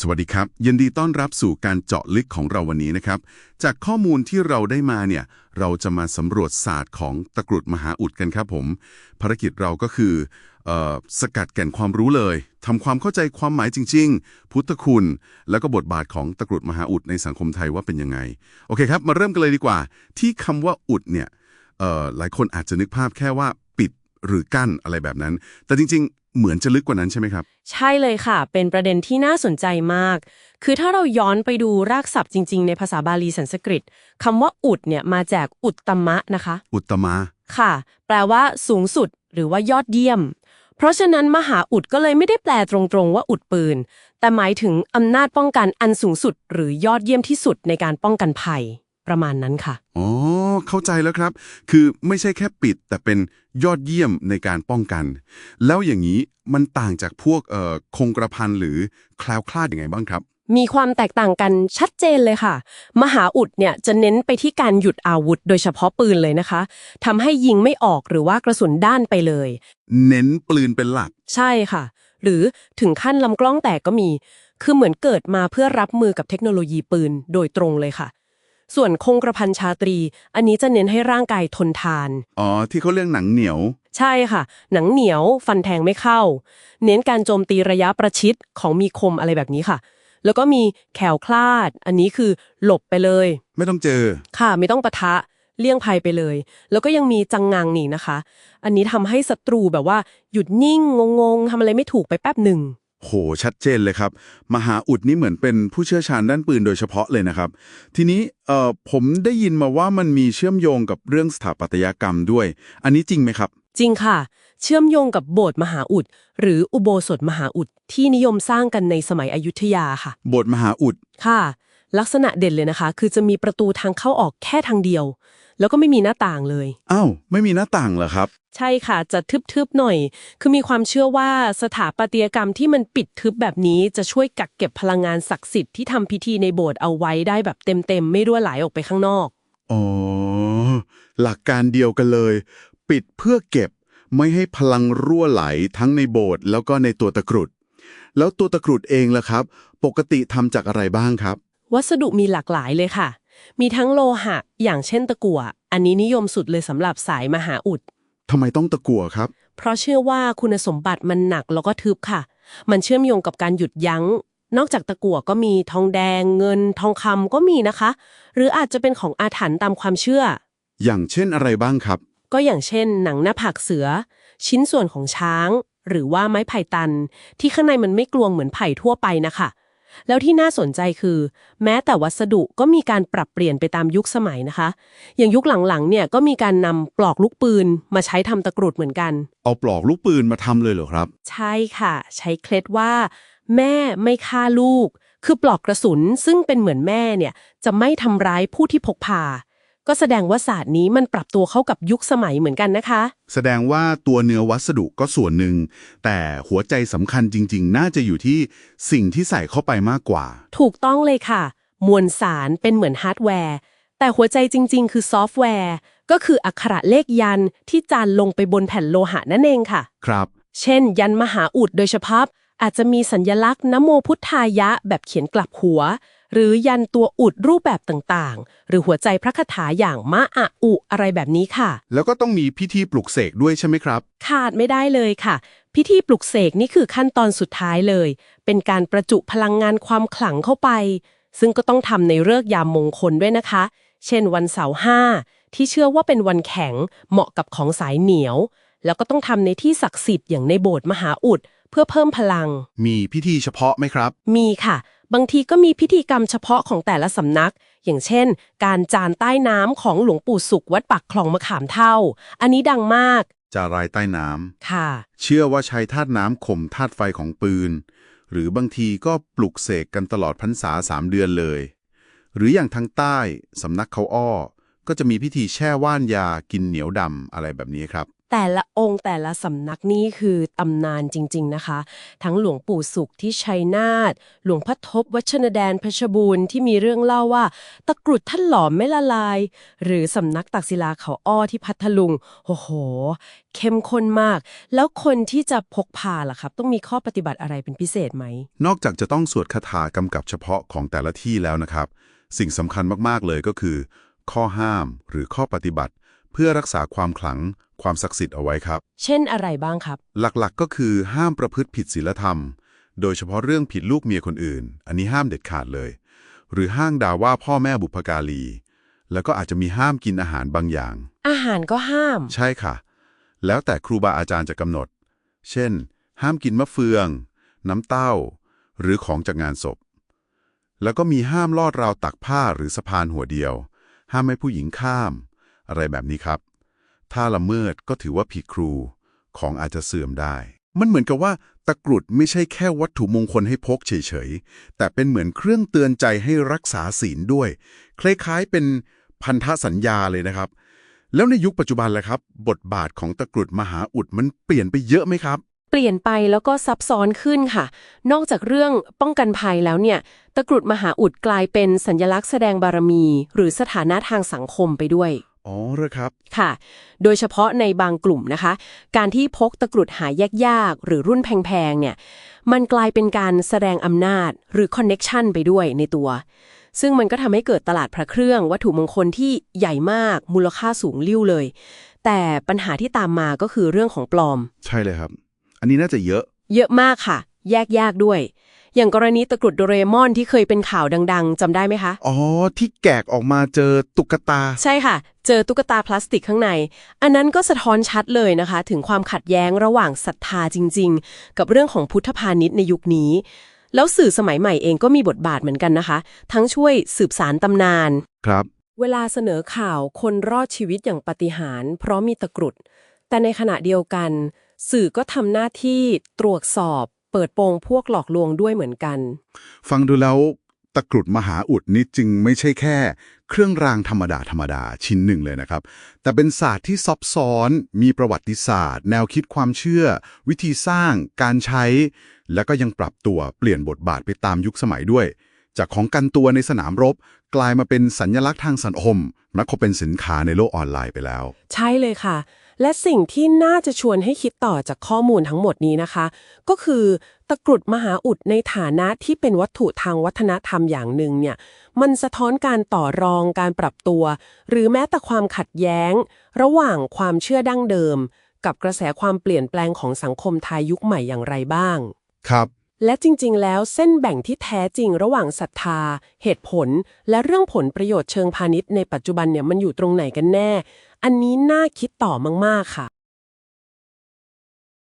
สวัสดีครับ ยินดีต้อนรับสู่การเจาะลึกของเราวันนี้นะครับ จากข้อมูลที่เราได้มาเนี่ย เราจะมาสำรวจศาสตร์ของตะกรุดมหาอุดกันครับผม ภารกิจเราก็คือออสกัดแก่นความรู้เลยทำความเข้าใจความหมายจริง ๆ พุทธคุณ แล้วก็บทบาทของตะกรุดมหาอุดในสังคมไทยว่าเป็นยังไง โอเคครับ มาเริ่มกันเลยดีกว่า ที่คำว่าอุดเนี่ยหลายคนอาจจะนึกภาพแค่ว่าปิดหรือกั้นอะไรแบบนั้น แต่จริงๆ เหมือนจะลึกกว่านั้นใช่ไหมครับ ใช่เลยค่ะ เป็นประเด็นที่น่าสนใจมาก คือถ้าเราย้อนไปดูรากศัพท์จริง ๆ ในภาษาบาลีสันสกฤตคำว่าอุดเนี่ยมาจากอุตตมะนะคะ อุตตมะค่ะ แปลว่า สูงสุด หรือว่ายอดเยี่ยม เพราะฉะนั้นมหาอุดก็เลยไม่ได้แปลตรงๆ ว่าอุดปืน แต่หมายถึงอำนาจป้องกันอันสูงสุด หรือยอดเยี่ยมที่สุดในการป้องกันภัย ประมาณนั้นค่ะ อ๋อ เข้าใจแล้วครับ คือไม่ใช่แค่ปิด แต่เป็นยอดเยี่ยมในการป้องกัน แล้วอย่างนี้มันต่างจากพวกเอ่อคงกระพันหรือแคล้วคลาดยังไงบ้างครับ มีความแตกต่างกันชัดเจนเลยค่ะ มหาอุดเนี่ยจะเน้นไปที่การหยุดอาวุธ โดยเฉพาะปืนเลยนะคะทำให้ยิงไม่ออกหรือว่ากระสุนด้านไปเลย เน้นปืนเป็นหลัก ใช่ค่ะ หรือถึงขั้นลำกล้องแตกก็มี คือเหมือนเกิดมาเพื่อรับมือกับเทคโนโลยีปืนโดยตรงเลยค่ะ ส่วนคงกระพันชาตรี อันนี้จะเน้นให้ร่างกายทนทาน อ๋อ ที่เขาเรียกหนังเหนียว ใช่ค่ะ หนังเหนียว ฟันแทงไม่เข้า เน้นการโจมตีระยะประชิดของมีคมอะไรแบบนี้ค่ะ แล้วก็มีแขวคลาด อันนี้คือหลบไปเลย ไม่ต้องเจอ ค่ะ ไม่ต้องปะทะ เลี่ยงภัยไปเลย แล้วก็ยังมีจังงังนี่นะคะ อันนี้ทำให้ศัตรูแบบว่าหยุดนิ่งงงๆทำอะไรไม่ถูกไปแป๊บหนึ่ง โห ชัดเจนเลยครับ มหาอุดนี่เหมือนเป็นผู้เชี่ยวชาญด้านปืนโดยเฉพาะเลยนะครับ ทีนี้เอ่อผมได้ยินมาว่ามันมีเชื่อมโยงกับเรื่องสถาปัตยกรรมด้วย อันนี้จริงไหมครับ จริงค่ะ เชื่อมโยงกับโบสถ์มหาอุด หรืออุโบสถมหาอุดที่นิยมสร้างกันในสมัยอยุธยาค่ะบทมหาอุดค่ะ ลักษณะเด่นเลยนะคะ คือจะมีประตูทางเข้าออกแค่ทางเดียว แล้วก็ไม่มีหน้าต่างเลย อ้าวไม่มีหน้าต่างเหรอครับ ใช่ค่ะ จะทึบๆหน่อย คือมีความเชื่อว่าสถาปัตยกรรมที่มันปิดทึบแบบนี้จะช่วยกักเก็บพลังงานศักดิ์สิทธิ์ที่ทำพิธีในโบสถ์เอาไว้ได้แบบเต็มๆไม่รั่วไหลออกไปข้างนอก อ๋อ หลักการเดียวกันเลย ปิดเพื่อเก็บไม่ให้พลังรั่วไหลทั้งในโบสถ์แล้วก็ในตัวตะกรุด แล้วตัวตะกรุดเองล่ะครับ ปกติทำจากอะไรบ้างครับ วัสดุมีหลากหลายเลยค่ะ มีทั้งโลหะ อย่างเช่นตะกั่ว อันนี้นิยมสุดเลยสำหรับสายมหาอุด ทำไมต้องตะกั่วครับ เพราะเชื่อว่าคุณสมบัติมันหนักแล้วก็ทึบค่ะ มันเชื่อมโยงกับการหยุดยัง้ง นอกจากตะกั่วก็มีทองแดง เงิน ทองคำก็มีนะคะ หรืออาจจะเป็นของอาถรรพ์ตามความเชื่อ อย่างเช่นอะไรบ้างครับ ก็อย่างเช่น หนังหน้าผากเสือ ชิ้นส่วนของช้าง หรือว่าไม้ไผ่ตัน ที่ข้างในมันไม่กลวงเหมือนไผ่ทั่วไปนะคะ แล้วที่น่าสนใจคือ แม้แต่วัสดุก็มีการปรับเปลี่ยนไปตามยุคสมัยนะคะ อย่างยุคหลังๆเนี่ยก็มีการนำปลอกลูกปืนมาใช้ทำตะกรุดเหมือนกัน เอาปลอกลูกปืนมาทำเลยเหรอครับ ใช่ค่ะ ใช้เคล็ดว่า แม่ไม่ฆ่าลูก คือปลอกกระสุนซึ่งเป็นเหมือนแม่เนี่ยจะไม่ทำร้ายผู้ที่พกพา ก็แสดงว่าศาสตร์นี้มันปรับตัวเข้ากับยุคสมัยเหมือนกันนะคะ แสดงว่าตัวเนื้อวัสดุก็ส่วนหนึ่ง แต่หัวใจสำคัญจริง ๆ น่าจะอยู่ที่สิ่งที่ใส่เข้าไปมากกว่า ถูกต้องเลยค่ะ มวลสารเป็นเหมือนฮาร์ดแวร์ แต่หัวใจจริง ๆ คือซอฟต์แวร์ ก็คืออักขระเลขยันที่จานลงไปบนแผ่นโลหะนั่นเองค่ะ ครับ เช่น ยันมหาอุดโดยเฉพาะอาจจะมีสัญญลักษณ์นะโมพุทธายะแบบเขียนกลับหัว หรือยันตัวอุดรูปแบบต่างๆ หรือหัวใจพระคาถาอย่างมะอะอุอะไรแบบนี้ค่ะ แล้วก็ต้องมีพิธีปลุกเสกด้วยใช่ไหมครับ ขาดไม่ได้เลยค่ะ พิธีปลุกเสกนี่คือขั้นตอนสุดท้ายเลย เป็นการประจุพลังงานความขลังเข้าไป ซึ่งก็ต้องทำในเลิกษ์ยามมงคลด้วยนะคะ เช่น วันเสาร์ห้าที่เชื่อว่าเป็นวันแข็งเหมาะกับของสายเหนียว แล้วก็ต้องทำในที่ศักดิ์สิทธิ์อย่างในโบสถ์มหาอุดเพื่อเพิ่มพลัง มีพิธีเฉพาะไหมครับ มีค่ะ บางทีก็มีพิธีกรรมเฉพาะของแต่ละสำนัก อย่างเช่น การจานใต้น้ำของหลวงปู่สุขวัดปักคลองมะขามเท่า อันนี้ดังมาก จารายใต้น้ำค่ะ เชื่อว่าใช้ธาตุน้ำข่มธาตุไฟของปืน หรือบางทีก็ปลุกเสกกันตลอดพรรษาสามเดือนเลย หรืออย่างทางใต้สำนักเขาอ้อ ก็จะมีพิธีแช่ว่านยากินเหนียวดำอะไรแบบนี้ครับ แต่ละองค์แต่ละสำนักนี่คือตำนานจริง ๆนะคะ ทั้งหลวงปู่สุขที่ชัยนาทหลวงพ่อทบวัชนแดนเพชรบูรณ์ที่มีเรื่องเล่าว่า ตะกรุดท่านหลอมไม่ละลาย หรือสำนักตักศิลาเขาอ้อที่พัทลุงโอ้โห เข้มข้นมาก แล้วคนที่จะพกพาล่ะครับ ต้องมีข้อปฏิบัติอะไรเป็นพิเศษไหม นอกจากจะต้องสวดคาถากำกับเฉพาะของแต่ละที่แล้วนะครับ สิ่งสำคัญมากๆเลยก็คือ ข้อห้ามหรือข้อปฏิบัติ เพื่อรักษาความขลัง ความศักดิ์สิทธิ์เอาไว้ครับ เช่นอะไรบ้างครับ หลักๆก็คือห้ามประพฤติผิดศีลธรรม โดยเฉพาะเรื่องผิดลูกเมียคนอื่น อันนี้ห้ามเด็ดขาดเลย หรือห้างด่าว่าพ่อแม่บุพการี แล้วก็อาจจะมีห้ามกินอาหารบางอย่าง อาหารก็ห้าม ใช่ค่ะ แล้วแต่ครูบาอาจารย์จะกำหนด เช่น ห้ามกินมะเฟือง น้ำเต้า หรือของจากงานศพ แล้วก็มีห้ามลอดราวตักผ้าหรือสะพานหัวเดียว ห้ามให้ผู้หญิงข้าม อะไรแบบนี้ครับ ถ้าละเมิดก็ถือว่าผิดครู ของอาจจะเสื่อมได้ มันเหมือนกับว่าตะกรุดไม่ใช่แค่วัตถุมงคลให้พกเฉยๆ แต่เป็นเหมือนเครื่องเตือนใจให้รักษาศีลด้วย คล้ายๆเป็นพันธสัญญาเลยนะครับ แล้วในยุคปัจจุบันแหละครับ บทบาทของตะกรุดมหาอุดมันเปลี่ยนไปเยอะไหมครับเปลี่ยนไปแล้วก็ซับซ้อนขึ้นค่ะ นอกจากเรื่องป้องกันภัยแล้วเนี่ย ตะกรุดมหาอุดกลายเป็นสัญลักษณ์แสดงบารมี หรือสถานะทางสังคมไปด้วย อ๋อเหรอครับ ค่ะ โดยเฉพาะในบางกลุ่มนะคะ การที่พกตะกรุดหายากๆ หรือรุ่นแพงๆ เนี่ย มันกลายเป็นการแสดงอำนาจหรือคอนเน็กชันไปด้วยในตัว ซึ่งมันก็ทำให้เกิดตลาดพระเครื่องวัตถุมงคลที่ใหญ่มาก มูลค่าสูงลิ่วเลย แต่ปัญหาที่ตามมาก็คือเรื่องของปลอม ใช่เลยครับ อันนี้น่าจะเยอะ เยอะมากค่ะ แยกยากด้วย อย่างกรณีตะกรุดโดเรมอนที่เคยเป็นข่าวดัง ๆจำได้ไหมคะ อ๋อ ที่แกกออกมาเจอตุ๊กตา ใช่ค่ะ เจอตุ๊กตาพลาสติกข้างใน อันนั้นก็สะท้อนชัดเลยนะคะ ถึงความขัดแย้งระหว่างศรัทธาจริง ๆ กับเรื่องของพุทธพาณิชย์ในยุคนี้ แล้วสื่อสมัยใหม่เองก็มีบทบาทเหมือนกันนะคะ ทั้งช่วยสืบสารตำนาน ครับ เวลาเสนอข่าวคนรอดชีวิตอย่างปาฏิหาริย์เพราะมีตะกรุด แต่ในขณะเดียวกัน สื่อก็ทำหน้าที่ตรวจสอบ เปิดโปงพวกหลอกลวงด้วยเหมือนกัน ฟังดูแล้วตะกรุดมหาอุดนี้จึงไม่ใช่แค่ เครื่องรางธรรมดาธรรมดาชิ้นหนึ่งเลยนะครับ แต่เป็นศาสตร์ที่ซับซ้อน มีประวัติศาสตร์ แนวคิดความเชื่อ วิธีสร้าง การใช้ แล้วก็ยังปรับตัวเปลี่ยนบทบาทไปตามยุคสมัยด้วย จากของกันตัวในสนามรบ กลายมาเป็นสัญญลักษณ์ทางสังคมและก็เป็นสินค้าในโลกออนไลน์ไปแล้ว ใช่เลยค่ะ และสิ่งที่น่าจะชวนให้คิดต่อจากข้อมูลทั้งหมดนี้นะคะ ก็คือตะกรุดมหาอุดในฐานะที่เป็นวัตถุทางวัฒนธรรมอย่างหนึ่งเนี่ยมันสะท้อนการต่อรองการปรับตัว หรือแม้แต่ความขัดแย้ง ระหว่างความเชื่อดั้งเดิม กับกระแสความเปลี่ยนแปลงของสังคมไทยยุคใหม่อย่างไรบ้าง ครับและจริง ๆ แล้วเส้นแบ่งที่แท้จริงระหว่างศรัทธา เหตุผล และเรื่องผลประโยชน์เชิงพาณิชย์ในปัจจุบันเนี่ยมันอยู่ตรงไหนกันแน่ อันนี้น่าคิดต่อมากๆค่ะ